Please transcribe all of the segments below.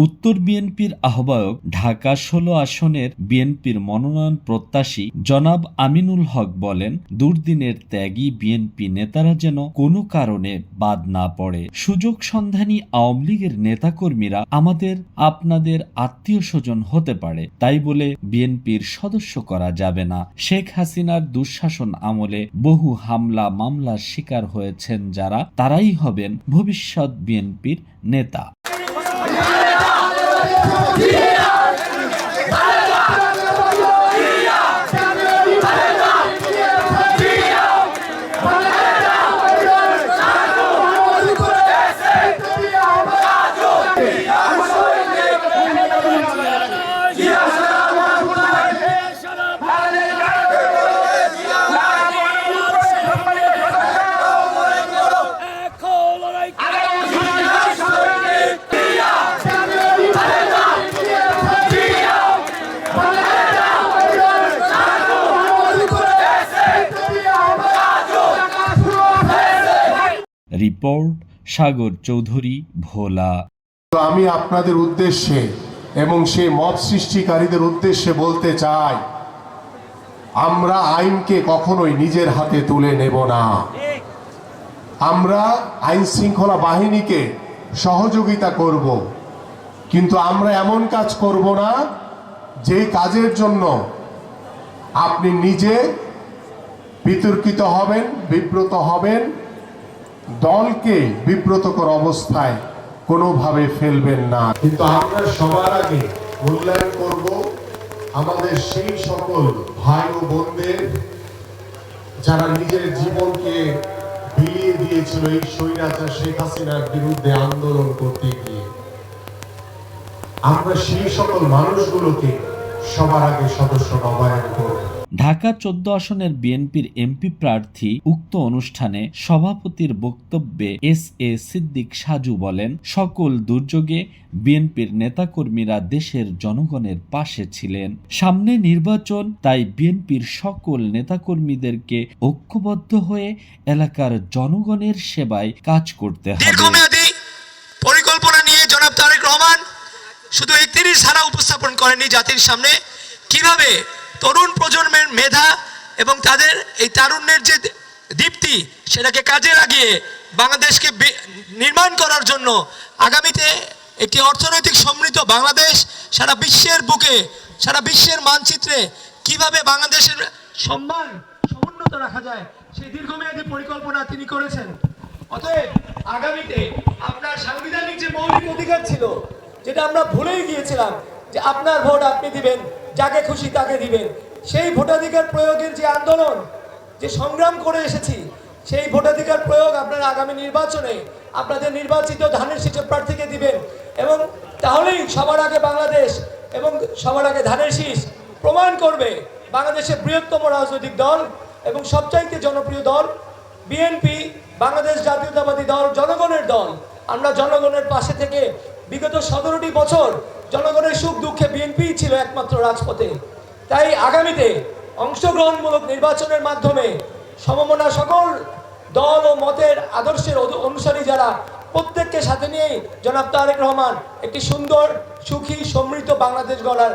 উত্তর বিএনপির আহ্বায়ক ঢাকা ষোলো আসনের বিএনপির মনোনয়ন প্রত্যাশী জনাব আমিনুল হক বলেন, দুর্দিনের ত্যাগী বিএনপি নেতারা যেন কোনো কারণে বাদ না পড়ে। সুযোগ সন্ধানী আওয়ামী লীগের নেতাকর্মীরা আমাদের, আপনাদের আত্মীয় স্বজন হতে পারে, তাই বলে বিএনপির সদস্য করা যাবে না। শেখ হাসিনার দুঃশাসন আমলে বহু হামলা মামলার শিকার হয়েছেন যারা, তারাই হবেন ভবিষ্যৎ বিএনপির নেতা। Tira! রিপোর্ট সাগর চৌধুরী ভোলা। আমি আপনাদের উদ্দেশ্যে এবং সেই মত সৃষ্টিকারীদের উদ্দেশ্যে বলতে চাই, আমরা আইনকে কখনোই নিজের হাতে তুলে নেব না। আমরা আইন শৃঙ্খলা বাহিনীকে সহযোগিতা করব, কিন্তু আমরা এমন কাজ করব না যে কাজের জন্য আপনি নিজে বিতর্কিত হবেন, বিব্রত হবেন দলকে বিব্রতকর অবস্থায় কোনোভাবে ফেলবেন না। কিন্তু আমরা সবার আগে মূল্যায়ন করব আমাদের সেই সকল ভাই ও বোনদের যারা নিজের জীবনকে বিলিয়ে দিয়েছিল এই স্বৈরাচার শেখ হাসিনার বিরুদ্ধে আন্দোলন করতে গিয়ে। আমরা সেই সকল মানুষগুলোকে সবার আগে সদস্য নবায়ন করব। ঢাকা চোদ্দ আসনের বিএনপির এমপি প্রার্থী উক্ত অনুষ্ঠানে সভাপতির বক্তব্যে এস এ সিদ্দিক সাজু বলেন, সকল দুর্যোগে বিএনপির নেতাকর্মীরা দেশের জনগণের পাশে ছিলেন। সামনে নির্বাচন, তাই বিএনপির সকল নেতাকর্মীদেরকে ঐক্যবদ্ধ হয়ে এলাকার জনগণের সেবায় কাজ করতে হবে। পরিকল্পনা নিয়ে জনাব তারেক রহমান শুধু একত্রিশ ধারা উপস্থাপন করেনি জাতির সামনে। কীভাবে তরুণ প্রজন্মের মেধা এবং তাদের এই তারুণ্যের যে দীপ্তি, সেটাকে কাজে লাগিয়ে বাংলাদেশকে নির্মাণ করার জন্য আগামীতে একটি অর্থনৈতিক সমৃদ্ধ বাংলাদেশ সারা বিশ্বের বুকে, সারা বিশ্বের মানচিত্রে কীভাবে বাংলাদেশের সম্মান সমুন্নত রাখা যায়, সেই দীর্ঘমেয়াদী পরিকল্পনা তিনি করেছেন। অতএব আগামীতে আপনার সাংবিধানিক যে মৌলিক অধিকার ছিল, যেটা আমরা ভুলেই গিয়েছিলাম, যে আপনার ভোট আপনি দিবেন যাকে খুশি তাকে দিবেন। সেই ভোটাধিকার প্রয়োগের যে আন্দোলন, যে সংগ্রাম করে এসেছি, সেই ভোটাধিকার প্রয়োগ আপনারা আগামী নির্বাচনে আপনাদের নির্বাচিত ধানের শীষের প্রার্থীকে দিবেন এবং তাহলেই সবার আগে বাংলাদেশ এবং সবার আগে ধানের শীষ প্রমাণ করবে বাংলাদেশের বৃহত্তম রাজনৈতিক দল এবং সবচাইতে জনপ্রিয় দল বিএনপি, বাংলাদেশ জাতীয়তাবাদী দল, জনগণের দল। আমরা জনগণের পাশে থেকে বিগত সতেরোটি বছর জনগণের সুখ দুঃখে বিএনপি ছিল একমাত্র রাজপথে। তাই আগামীতে অংশগ্রহণমূলক নির্বাচনের মাধ্যমে সমমনা সকল দল ও মতের আদর্শের অনুসারী যারা প্রত্যেককে সাথে নিয়ে জনাব তারেক রহমান একটি সুন্দর সুখী সমৃদ্ধ বাংলাদেশ গড়ার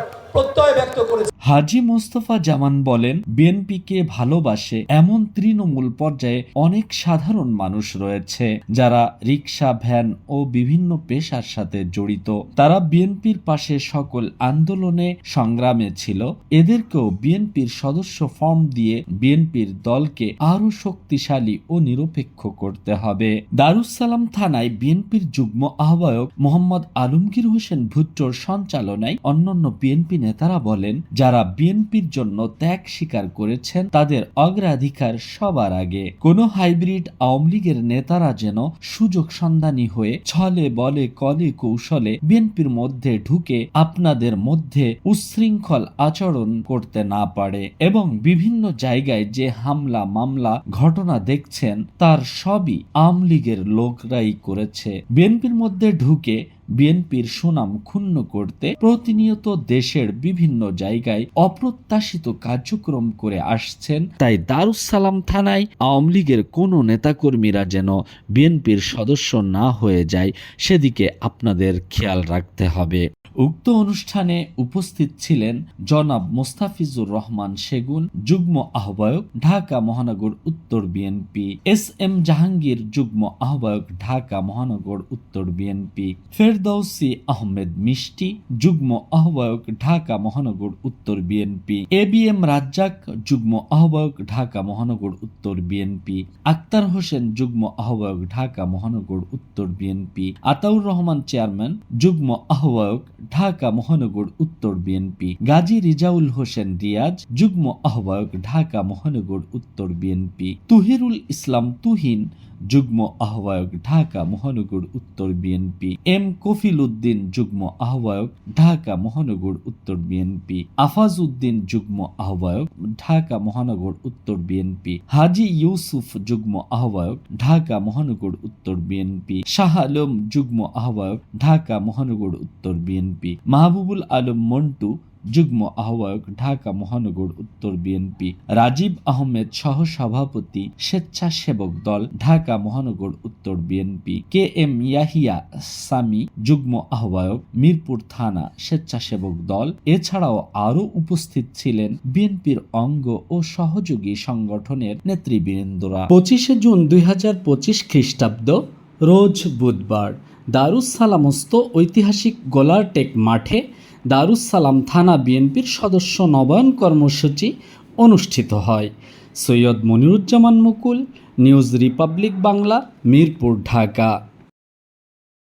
হাজি মোস্তফা জামান বলেন, বিএনপিকে ভালোবাসে এমন তৃণমূল পর্যায়ে অনেক সাধারণ মানুষ রয়েছে যারা রিক্সা ভ্যান ও বিভিন্ন পেশার সাথে জড়িত। তারা বিএনপির পাশে সকল আন্দোলনে সংগ্রামে ছিল। এদেরকেও বিএনপির সদস্য ফর্ম দিয়ে বিএনপির দলকে আরও শক্তিশালী ও নিরপেক্ষ করতে হবে। দারুসালাম থানায় বিএনপির যুগ্ম আহ্বায়ক মোহাম্মদ আলমগীর হোসেন ভুট্টোর সঞ্চালনায় অন্যান্য বিএনপি নেতারা বলেন, যারা বিএনপির জন্য ত্যাগ স্বীকার করেছেন, তাদের অগ্রাধিকার সবার আগে। কোন হাইব্রিড আওয়ামী লীগের নেতারা যেন সুযোগ সন্ধানী হয়ে ছলে বলে কলে কৌশলে বিএনপির মধ্যে ঢুকে আপনাদের মধ্যে উচ্ছৃঙ্খল আচরণ করতে না পারে এবং বিভিন্ন জায়গায় যে হামলা মামলা ঘটনা দেখছেন, তার সবই আওয়ামী লীগের লোকরাই করেছে। বিএনপির মধ্যে ঢুকে বিএনপির সুনাম ক্ষুণ্ণ করতে প্রতিনিয়ত দেশের বিভিন্ন জায়গায় অপ্রত্যাশিত কার্যক্রম করে আসছেন। তাই দারুসালাম থানায় আওয়ামী লীগের কোনো নেতাকর্মীরা যেন বিএনপির সদস্য না হয়ে যায়, সেদিকে আপনাদের খেয়াল রাখতে হবে। উক্ত অনুষ্ঠানে উপস্থিত ছিলেন জনাব মোস্তাফিজুর রহমান সেগুন, যুগ্ম আহ্বায়ক ঢাকা মহানগর উত্তর বিএনপি, এস এম জাহাঙ্গীর, যুগ্ম আহ্বায়ক ঢাকা মহানগর উত্তর বিএনপি, ফেরদৌসি আহমেদ মিষ্টি, যুগ্ম আহ্বায়ক ঢাকা মহানগর উত্তর BNP, A B M Razzak, যুগ্ম আহ্বায়ক ঢাকা মহানগর উত্তর বিএনপি, আক্তার হোসেন, যুগ্ম আহ্বায়ক ঢাকা মহানগর উত্তর বিএনপি, আতাউর রহমান চেয়ারম্যান, যুগ্ম আহ্বায়ক ঢাকা মহানগর উত্তর বিএনপি গাজী রিজাউল হোসেন রিয়াজ, যুগ্ম আহ্বায়ক ঢাকা মহানগর উত্তর বিএনপি তুহিরুল ইসলাম তুহিন যুগ্ম আহ্বায়ক ঢাকা মহানগর উত্তর বিএনপি এম কফিল উদ্দিন যুগ্ম আহ্বায়ক ঢাকা মহানগর উত্তর বিএনপি আফাজ উদ্দিন যুগ্ম আহ্বায়ক ঢাকা মহানগর উত্তর বিএনপি হাজি ইউসুফ যুগ্ম আহ্বায়ক ঢাকা মহানগর উত্তর বিএনপি শাহ আলম যুগ্ম আহ্বায়ক ঢাকা মহানগর উত্তর বিএনপি মাহবুবুল আলম মন্টু যুগ্ম আহ্বায়ক ঢাকা মহানগর উত্তর বিএনপি রাজীব আহমেদ সহ সভাপতি স্বেচ্ছাসেবক দল ঢাকা মহানগর উত্তর BNP K M Yahya Sami যুগ্ম আহ্বায়ক মিরপুর থানা স্বেচ্ছাসেবক দল। এছাড়াও আরও উপস্থিত ছিলেন বিএনপির অঙ্গ ও সহযোগী সংগঠনের নেতৃবৃন্দরা। পঁচিশে জুন দুই হাজার পঁচিশ খ্রিস্টাব্দ, রোজ বুধবার দারুসালামস্ত ঐতিহাসিক গোলারটেক মাঠে দারুসালাম থানা বিএনপির সদস্য নবায়ন কর্মসূচি অনুষ্ঠিত হয়। Syed Moniruzzaman Mukul, News Republic Bangla, Mirpur, Dhaka.